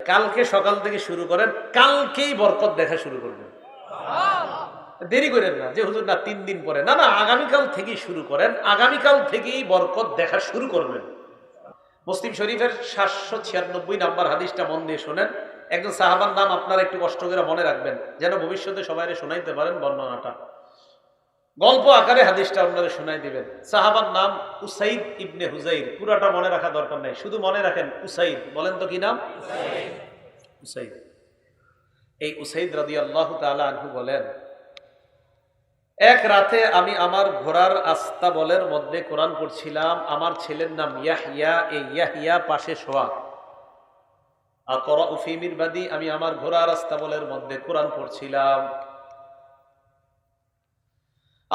কালকে সকাল থেকে শুরু করেন, কালকেই বরকত দেখা শুরু করবেন। দেরি করেন না, যে হুজুর না, তিন দিন পরে। না না, আগামীকাল থেকেই শুরু করেন, আগামীকাল থেকেই বরকত দেখা শুরু করবেন। মুসলিম শরীফের সাতশো ছিয়ানব্বই নাম্বার হাদিসটা মন দিয়ে শোনেন। একজন সাহাবার নাম আপনারা একটু কষ্ট করে মনে রাখবেন, যেন ভবিষ্যতে সবাই শোনাইতে পারেন বর্ণনাটা। গল্প আকারে হাদিসটা আপনারা শোনাই দিবেন। সাহাবার নাম উসাইদ ইবনে হুজাইর। পুরাটা মনে রাখা দরকার নাই। শুধু মনে রাখেন উসাইদ। বলেন তো কি নাম? উসাইদ। এই উসাইদ রাদি আল্লাহ আনহু বলেন, এক রাতে আমি আমার ঘোড়ার আস্তা বলের মধ্যে কোরআন পড়ছিলাম। আমার ছেলের নাম ইয়াহিয়া এই ইয়াহিয়া পাশে শোয়া। আকরা উফিমির বাদী আমি আমার ঘোড়ার আস্তা বলের মধ্যে কোরআন পড়ছিলাম।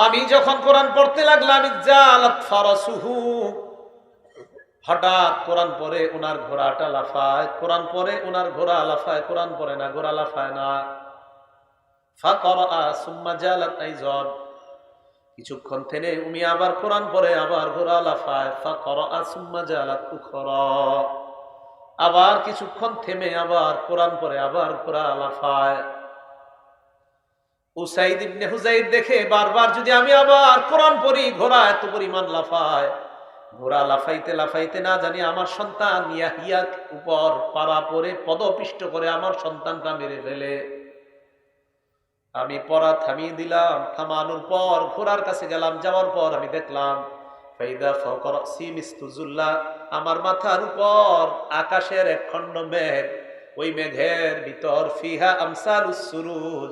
আমি যখন কোরআন পড়তে লাগলাম হঠাৎ কোরআন পরে ওনার ঘোড়াটা লাফায়, কোরআন পরে ওনার ঘোড়া লাফায়, কোরআন পরে না, ঘোড়া লাফায় না। কিছুক্ষণ থেনে উমি আবার কোরআন পরে আবার ঘোড়া লাফায়। আবার কিছুক্ষণ থেমে আবার কোরআন পরে আবার ঘোড়া লাফায়। উসাইদ ইবনে হুজাইদ দেখে বারবার যদি আমি আবার কোরআন পড়ি, ঘোড়া এত পরিমাণ লাফায়। ঘোড়া লাফাইতে লাফাইতে না জানি আমার সন্তান ইয়াহিয়া উপর পাড়া পরে পদপিষ্ট করে আমার সন্তানটা মেরে ফেলে। আমি পড়া থামিয়ে দিলাম, থামানোর পর ঘোড়ার কাছে গেলাম, যাওয়ার পর আমি দেখলাম আমার মাথার উপর আকাশের এক খণ্ড মেঘ, ওই মেঘের ভিতর ফিহা আমসাল সুরুজ।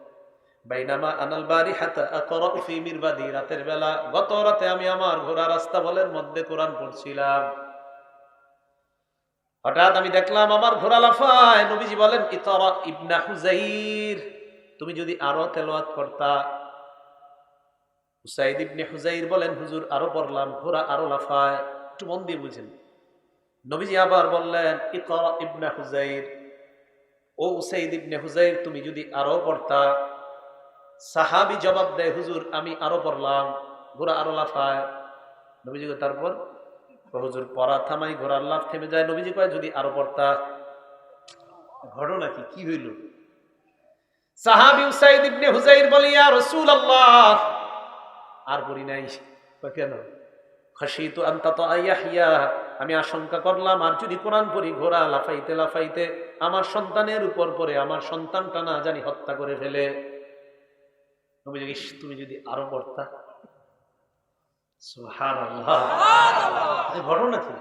রাতের বেলা, গত আমি আমার ঘোড়া রাস্তা মধ্যে পড়ছিলাম। হঠাৎ আমি দেখলাম আমার লাফায়। নবীজি বলেন, ইতরা ইবনা তুমি যদি আরও তেলাওয়াত করতা। হুসাইদ ইবনে হুজাইর বলেন, হুজুর, আরও পড়লাম, ঘোড়া আরও লাফায়। একটু মন দিয়ে বুঝেন। নবীজি আবার বললেন, ইতরা ইবনা হুজাইর। ও উসাইদ ইবনে হুজাইর, তুমি যদি আরও পড়তা। সাহাবি জবাব দেয়, হুজুর, আমি আরও পড়লাম। ঘোড়া আরও লাফায়। নবীজি তারপর? হুজুর, পড়া থামাই ঘোড়ার লাফ থেমে যায়। নবীজি কয়, যদি আরও পড়তা। ঘটনা কি? কি হইল? সাহাবি উসাইদ ইবনে হুজাইর বলে, ইয়া রাসূলুল্লাহ! আর পড়ি নাই। কেন? খাসিতু আনতা তো আয়াহিয়া আমি আশঙ্কা করলাম, আর যদি কোরআন পড়ি, ঘোড়া লাফাইতে লাফাইতে আমার সন্তানের উপর পরে আমার সন্তানটা না জানি হত্যা করে ফেলে। ইস তুমি যদি আরও পড়তা। ঘটনা কি?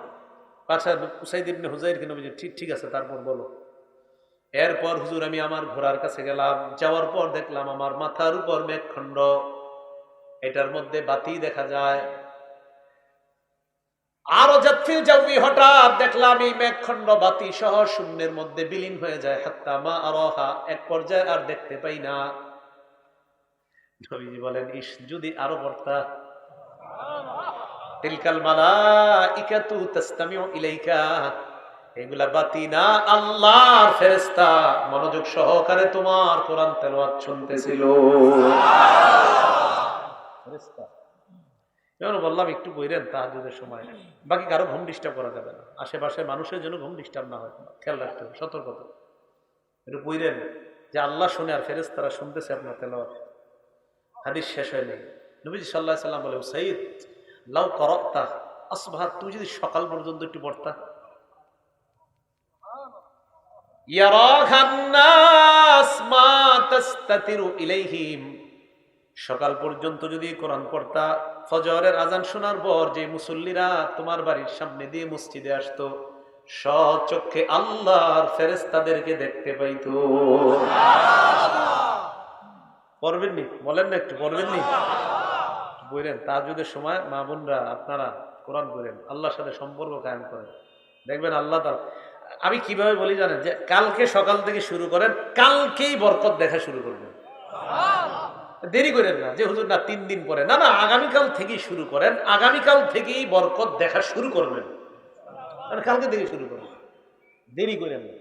আচ্ছা উসাইদ ইবনে হুজাইরকে নবীজি ঠিক ঠিক আছে তারপর বলো। এরপর হুজুর আমি আমার ঘোড়ার কাছে গেলাম। যাওয়ার পর দেখলাম আমার মাথার উপর মেঘখণ্ড। এটার মধ্যে বাতি দেখা যায়। আরও যাবি হঠাৎ দেখলাম এই মেঘখণ্ড বাতি সহ শূন্যের মধ্যে বিলীন হয়ে যায়। হাত্তা মা আরোহা এক পর্যায়ে আর দেখতে পাই না। নবীজি বলেন, ইস, যদি আরও পড়তা তিলকাল মালাইকাতু তাসতামিউ ইলাইকা। এগুলা বাতি না আল্লাহর ফেরেশতা। মনোযোগ সহকারে তোমার কোরআন তেলাওয়াত শুনতেছিল। ফেরেশতা। বললাম, একটু সময়। বাকি কারও ঘুম ডিস্টার্ব করা যাবে না। আশেপাশে মানুষের জন্য ঘুম ডিস্টার্ব না হয়। খেয়াল রাখতে হবে সতর্কতা একটু বইরেন যে আল্লাহ শুনে আর ফেরেশতারা শুনতেছে আপনার তেলাওয়াত। হাদিস শেষ হয়নি। নবীজি সাল্লাহ সাল্লাম বলে সঈদ লাউ করত্তা, আসবাহ, তুমি যদি সকাল পর্যন্ত একটু পড়তা? সকাল পর্যন্ত যদি কোরআন পড়তা, ফজরের আজান শোনার পর যে মুসল্লিরা তোমার বাড়ির সামনে দিয়ে মসজিদে আসতো সচক্ষে আল্লাহর ফেরেস্তাদেরকে দেখতে পাইত। পড়বেন নি বলেন না একটু পড়বেন নি বললেন তাজুদের সময় মা বোনরা, আপনারা কোরআন করেন আল্লাহর সাথে সম্পর্ক কায়েম করেন। দেখবেন আল্লাহ তার আমি কীভাবে বলি জানেন যে, কালকে সকাল থেকে শুরু করেন, কালকেই বরকত দেখা শুরু করবেন। দেরি করেন না, যে হুজুর না, তিন দিন পরে। না না, আগামীকাল থেকেই শুরু করেন, আগামীকাল থেকেই বরকত দেখা শুরু করবেন। মানে কালকে থেকে শুরু করবেন। দেরি করেন না।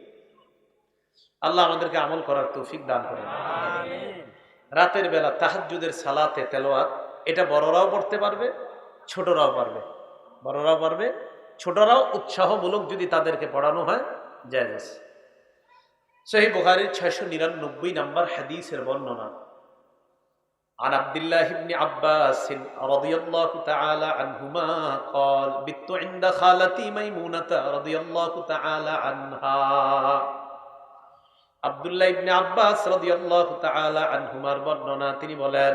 আল্লাহ আমাদেরকে আমল করার তৌফিক দান করেন। রাতের বেলা তাহাজ্জুদের সালাতে তেলোয়াত এটা বড়রাও পড়তে পারবে ছোটরাও পারবে বড়রাও পারবে ছোটরাও উৎসাহমূলক যদি তাদেরকে পড়ানো হয় জায়েজ সহি বুখারীর ছয়শো নিরানব্বই নম্বর হাদিসের বর্ণনা عن عبد الله بن عباس رضي الله تعالى عنهما قال بت عند خالتي ميمونة رضي الله تعالى عنها আব্দুল্লাহ ইবনে আব্বাস রাদিয়াল্লাহু তাআলা আনহুমার বর্ণনা, তিনি বলেন,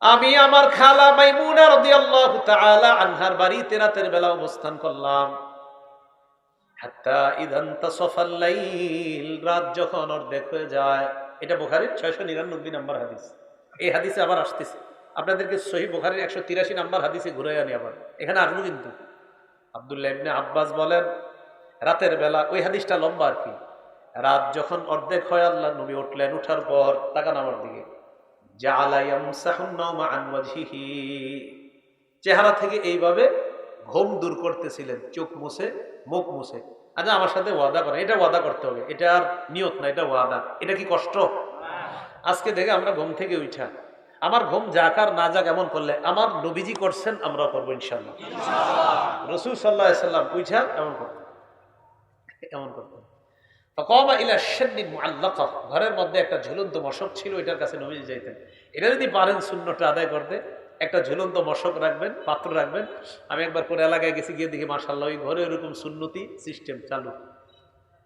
আমি আমার খালা মাইমুনা রাদিয়াল্লাহু তাআলা আনহার বাড়িতে রাতের বেলা অবস্থান করলাম। হাত্তা ইদান তাসাফাল লাইল, রাত যখন অর্ধেক হয়ে যায়, এটা বুখারীর 699 নম্বর হাদিস। এই হাদিসে আবার আসতেছে। আপনাদেরকে সহি বুখারীর 183 নম্বর হাদিসে ঘুরে আনি আবার। এখানে আসব কিন্তু। আব্দুল্লাহ ইবনে আব্বাস বলেন, রাতের বেলা, ওই হাদিসটা লম্বা আর কি। রাত যখন অর্ধেক হয় আল্লাহ নবী উঠলেন উঠার পর তাকান আমার দিকে। চেহারা থেকে এইভাবে ঘুম দূর করতেছিলেন চোখ মুছে মুখ মুছে। আচ্ছা আমার সাথে ওয়াদা করেন এটা ওয়াদা করতে হবে এটা আর নিয়ত না এটা ওয়াদা। এটা কি কষ্ট? আজকে দেখে আমরা ঘুম থেকে উঠা। আমার ঘুম যাক আর না যাক এমন করলে আমার নবীজি করছেন আমরা করব ইনশাল্লাহ রসুল সাল্লাহ সাল্লাম উঠা এমন করতেন। এমন করতেন। ঘরের মধ্যে একটা ঝুলন্ত মশক ছিল, এটার কাছে নবীজি যাইতেন। এটা যদি পারেন শূন্যটা আদায় করতে, একটা ঝুলন্ত মশক রাখবেন, পাত্র রাখবেন। আমি একবার করে এলাকায় গেছি, গিয়ে দেখি মার্শাল্লাহ ওই ঘরে এরকম সুন্নতি সিস্টেম চালু।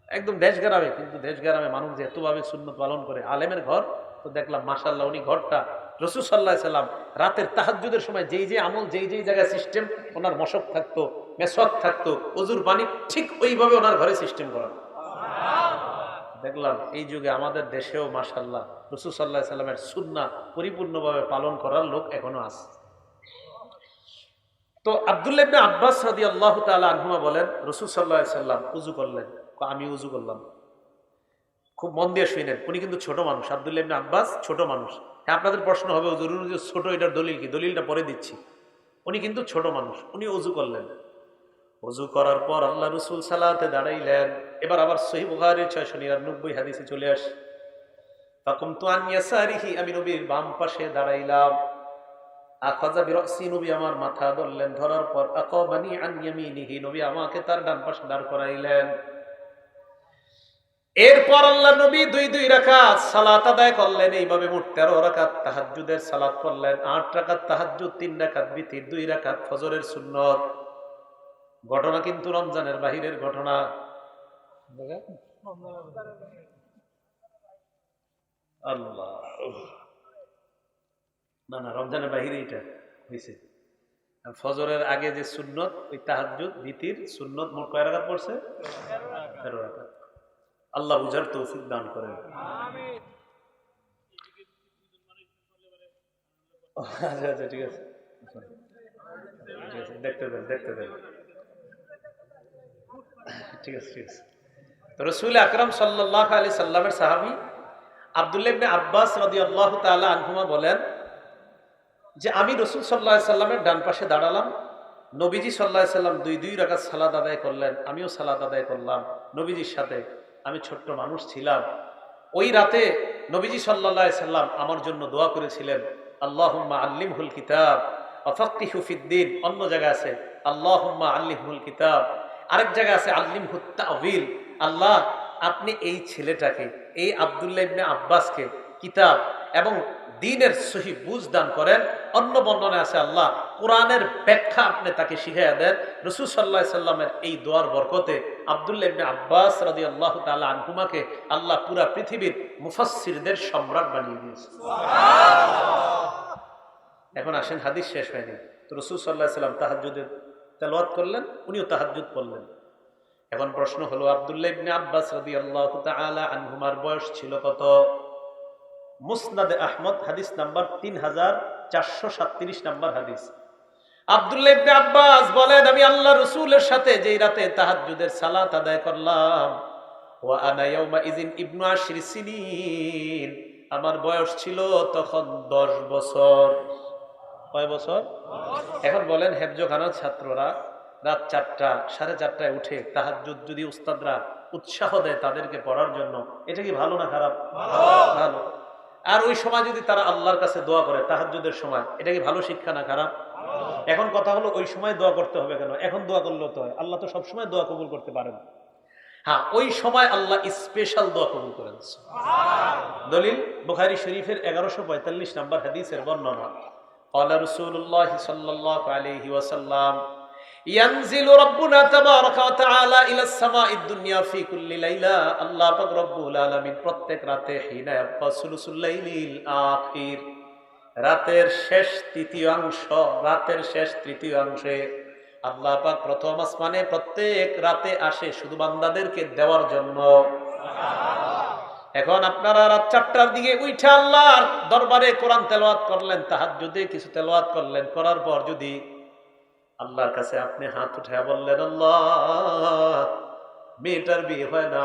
একদম দেশ গ্রামে কিন্তু দেশ গ্রামে মানুষ যে এতভাবে শূন্য পালন করে, আলেমের ঘর, তো দেখলাম মার্শাল্লাহ উনি ঘরটা রসুল সাল্লাহ সাল্লাম রাতের তাহাজুদের সময় যেই যে আমল, যেই যেই জায়গায় সিস্টেম ওনার মশক থাকতো মেসক থাকতো অজুর পানি ঠিক ওইভাবে ওনার ঘরে সিস্টেম করা। দেখলাম এই যুগে আমাদের দেশেও মাসাল্লাহ রসুল সাল্লাহ সাল্লামের সুন্না পরিপূর্ণভাবে পালন করার লোক এখনও আছে। তো আবদুল্লাহ আব্বাস রাদি আল্লাহ তালা বলেন, রসুল সাল্লাম উজু করলেন। আমি উজু করলাম। খুব মন দিয়ে শুনেন উনি কিন্তু ছোট মানুষ। আবদুল্লাহ ইবনে আব্বাস ছোট মানুষ। হ্যাঁ আপনাদের প্রশ্ন হবে জরুরি ছোট এটার দলিল কি? দলিলটা পরে দিচ্ছি। উনি কিন্তু ছোট মানুষ। উনি উজু করলেন। অজু করার পর আল্লাহ রসুল সালাতে দাঁড়াইলেন। এবার আবার সহি বুহারি ছয়শো নিরানব্বই হাদিসে চলে আস। তখন তো আনিয়াসারিহি আমি নবীর বাম পাশে দাঁড়াইলাম। আখাজা বিরসি নবী আমার মাথা ধরলেন, ধরার পর আকবানি আনিয়ামিনিহি নবী আমাকে তার ডান পাশে দাঁড় করাইলেন। এরপর আল্লাহ নবী দুই দুই রাকাত সালাত আদায় করলেন, এইভাবে মোট তেরো রাকাত তাহাজ্জুদের সালাত করলেন। আট রাকাত তাহাজ্জুদ, তিন রাকাত বিতির, দুই রাকাত ফজরের সুন্নত। ঘটনা কিন্তু রমজানের বাহিরের ঘটনা। আল্লাহ। না না, রমজানের বাহিরে এটা হয়েছে। ফজরের আগে যে সুন্নত, ওই তাহাজুদ ভীতির সুন্নত মোট কয় পড়ছে? তেরো আল্লাহ বুঝার তৌফিক দান করেন। আচ্ছা আচ্ছা ঠিক আছে, দেখতে দেন দেখতে দেন। ঠিক আছে ঠিক আছে। তো রসুল আকরম সাল্লাহ আলি সাল্লামের সাহাবি আব্বাস রদি আল্লাহ তালা আনহুমা বলেন যে আমি রসুল সাল্লাহ সাল্লামের ডান পাশে দাঁড়ালাম, নবীজি সাল্লাহ সাল্লাম দুই দুই রাখাত সালাদ আদায় করলেন, আমিও সালাদ আদায় করলাম নবীজির সাথে, আমি ছোট্ট মানুষ ছিলাম। ওই রাতে নবীজি সাল্লাহ সাল্লাম আমার জন্য দোয়া করেছিলেন আল্লাহ আল্লিমহুল কিতাব অফাক্কিহুফিদ্দিন অন্য জায়গায় আছে আল্লাহ আল্লিমহুল কিতাব। আরেক জায়গায় আছে আল্লিম হুত্তাউল আল্লাহ আপনি এই ছেলেটাকে এই আবদুল্লাহ ইবনে আব্বাসকে কিতাব এবং দিনের সহি বুঝ দান করেন। অন্য বর্ণনে আছে আল্লাহ কোরআনের ব্যাখ্যা আপনি তাকে শিখাইয়া দেন। রসুল সাল্লাহ সাল্লামের এই দোয়ার বরকতে আবদুল্লাহ ইবনে আব্বাস রাদি আল্লাহ তাল্লাহ আনহুমাকে আল্লাহ পুরা পৃথিবীর মুফাসিরদের সম্রাট বানিয়ে দিয়েছে। এখন আসেন হাদিস শেষ হয়নি। তো রসুল সাল্লাহ সাল্লাম তাহাজুদের তেলাওয়াত করলেন, উনিও তাহাজুদ পড়লেন। এখন প্রশ্ন হলো, আবদুল্লাহ ইবনে আব্বাস রাদি আল্লাহ তাআলা আনহুমার বয়স ছিল কত? মুসনাদে আহমদ, হাদিস নাম্বার তিন হাজার চারশো সাতত্রিশ নাম্বার হাদিস। আবদুল্লাহ ইবনে আব্বাস বলেন, আমি আল্লাহ রসুলের সাথে যেই রাতে তাহাজুদের সালাত আদায় করলাম, ওয়া আনা ইয়াউমা ইযিন আমার বয়স ছিল তখন দশ বছর। কয় বছর? এখন বলেন হেফজখানার ছাত্ররা রাত চারটা সাড়ে চারটায় উঠে তাহাজ্জুদ যদি উস্তাদরা উৎসাহ দেয় তাদেরকে পড়ার জন্য এটা কি ভালো না খারাপ? ভালো। আর ওই সময় যদি তারা আল্লাহর কাছে দোয়া করে তাহাজ্জুদের সময় এটা কি ভালো শিক্ষা না খারাপ? এখন কথা হলো ওই সময় দোয়া করতে হবে কেন? এখন দোয়া করলেও তো হয়। আল্লাহ তো সবসময় দোয়া কবুল করতে পারেন। হ্যাঁ ওই সময় আল্লাহ স্পেশাল দোয়া কবুল করেন। দলিল বুখারী শরীফের এগারোশো পঁয়তাল্লিশ নম্বর হাদিসের বর্ণনা। قال رسول الله صلى الله عليه وسلم ينزل ربنا تبارك وتعالى الى السماء الدنيا في كل ليله الله পাক রব্বুল আলামিন প্রত্যেক রাতে হিনা ইয়াবকা সুলুসুল লাইলিল আখির রাতের শেষ তৃতীয়াংশ রাতের শেষ তৃতীয়াংশে আল্লাহ পাক প্রথম আসমানে প্রত্যেক রাতে আসে শুধু বান্দাদেরকে দেওয়ার জন্য এখন আপনারা রাত চারটার দিকে উঠে আল্লাহর দরবারে কোরআন তেলাওয়াত করলেন তাহার যদি কিছু তেলাওয়াত করলেন, করার পর যদি আল্লাহর কাছে আপনি হাত উঠে বললেন, আল্লাহ, মেয়েটার বিয়ে হয় না,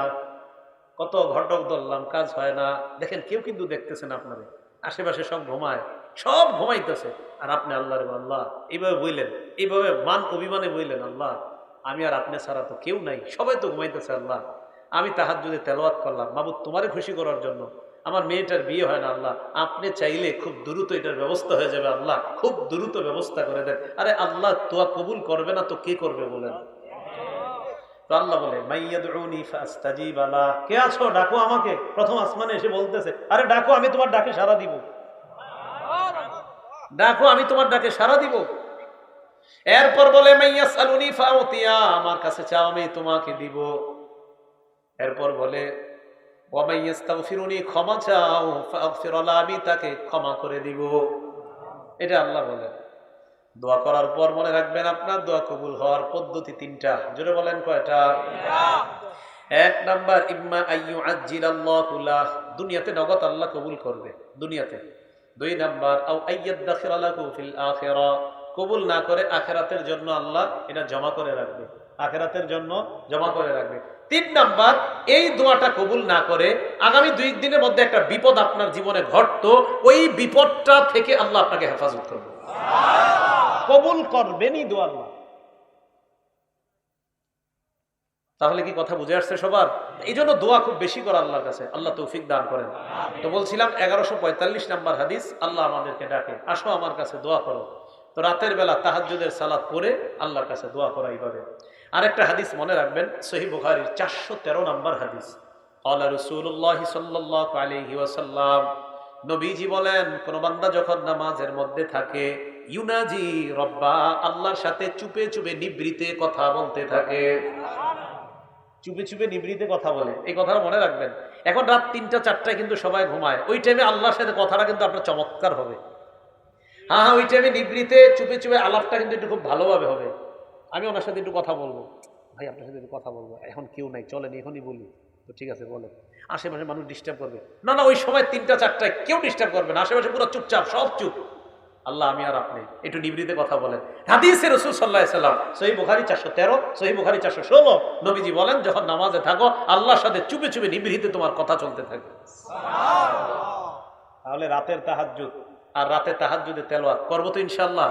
কত ঘটক ধরলাম, কাজ হয় না। দেখেন, কেউ কিন্তু দেখতেছেন আপনারে। আশেপাশে সব ঘুমায়, সব ঘুমাইতেছে। আর আপনি আল্লাহর আল্লাহ, এইভাবে বইলেন, এইভাবে মান অভিমানে বইলেন, আল্লাহ, আমি আর আপনি ছাড়া তো কেউ নাই, সবাই তো ঘুমাইতেছে, আল্লাহ। আমি তাহার যদি তেলাওয়াত করলাম। বাবু তোমারে খুশি করার জন্য। আমার মেয়েটার বিয়ে হয় না, আল্লাহ। আপনি চাইলে খুব দ্রুত এটার ব্যবস্থা হয়ে যাবে, আল্লাহ। খুব দ্রুত ব্যবস্থা করে দেন। আরে আল্লাহ তোয়া কবুল করবে না তো কে করবে বলেন? আল্লাহ বলে কে আছো? ডাকো আমাকে। প্রথম আসমানে এসে বলতেছে, আরে ডাকো, আমি তোমার ডাকে সাড়া দিব। ডাকো, আমি তোমার ডাকে সাড়া দিব। এরপর বলে মাইয়াসালুনি ফাউতিয়া। আমার কাছে চাও আমি তোমাকে দিব। এরপর বলে ক্ষমা চাও আমি তাকে ক্ষমা করে দিব। এটা আল্লাহ বলে দোয়া করার পর মনে রাখবেন, আপনার দোয়া কবুল হওয়ার পদ্ধতি তিনটা। জোরে বলেন কয়টা? এক নাম্বার, ইম্মা আইয়ু আজিল আল্লাহ দুনিয়াতে নগদ আল্লাহ কবুল করবে, দুনিয়াতে। দুই নাম্বার আইয়াদ্দাখির আলাকু ফিল আখিরা কবুল না করে আখেরাতের জন্য আল্লাহ এটা জমা করে রাখবে। আখেরাতের জন্য জমা করে রাখবে। তিন নাম্বার, এই দোয়াটা কবুল না করে আগামী দুই দিনের মধ্যে একটা বিপদ আপনার জীবনে ঘটতো, ওই বিপদটা থেকে আল্লাহ আপনাকে হেফাজত করবে। কবুল করবেনই দোয়া আল্লাহ। তাহলে কি কথা বুঝে আসছে সবার? এই জন্য দোয়া খুব বেশি করে আল্লাহর কাছে। আল্লাহ তৌফিক দান করেন। তো বলছিলাম, এগারোশো পঁয়তাল্লিশ নাম্বার হাদিস, আল্লাহ আমাদেরকে ডাকে, আসো আমার কাছে দোয়া করো। তো রাতের বেলা তাহাজুদের সালাদ পরে আল্লাহর কাছে দোয়া করা এইভাবে আরেকটা হাদিস মনে রাখবেন সহি চারশো তেরো নম্বর হাদিস। আল্লাহ রসুল্লাহ সাল্লাহ আলহি নবীজি বলেন, কোন বান্দা যখন নামাজের মধ্যে থাকে, ইউনাজি রব্বা, আল্লাহর সাথে চুপে চুপে নিবৃতে কথা বলতে থাকে। চুপে চুপে নিবৃতে কথা বলে, এই কথাটা মনে রাখবেন। এখন রাত তিনটা, চারটায় কিন্তু সবাই ঘুমায়। ওই টাইমে আল্লাহর সাথে কথাটা কিন্তু আপনার চমৎকার হবে। হ্যাঁ হ্যাঁ ওই টাইমে নিবৃতে, চুপে চুপে আলাপটা কিন্তু একটু খুব ভালোভাবে হবে। আমি ওনার সাথে একটু কথা বলব। ভাই, আপনার সাথে একটু কথা বলব। এখন কেউ নাই, চলেন, এখনই বলি। তো ঠিক আছে, বলেন। আশেপাশে মানুষ ডিস্টার্ব করবে। না না, ওই সময় তিনটা চারটায় কেউ ডিস্টার্ব করবে না। আশেপাশে পুরো চুপচাপ, সব চুপ। আল্লাহ, আমি আর আপনি। একটু নিবৃতে কথা বলেন। হাদিসে রসুল সাল্লাহ সাল্লাম সহি বুখারি চারশো তেরো সহি বুখারি চারশো ষোলো, নবীজি বলেন, যখন নামাজে থাকো, আল্লাহর সাথে চুপে চুপে নিবৃতে তোমার কথা চলতে থাকে। তাহলে রাতের তাহাজুদ আর রাতে তাহাজুদে তেলোয়াত করব তো ইনশাল্লাহ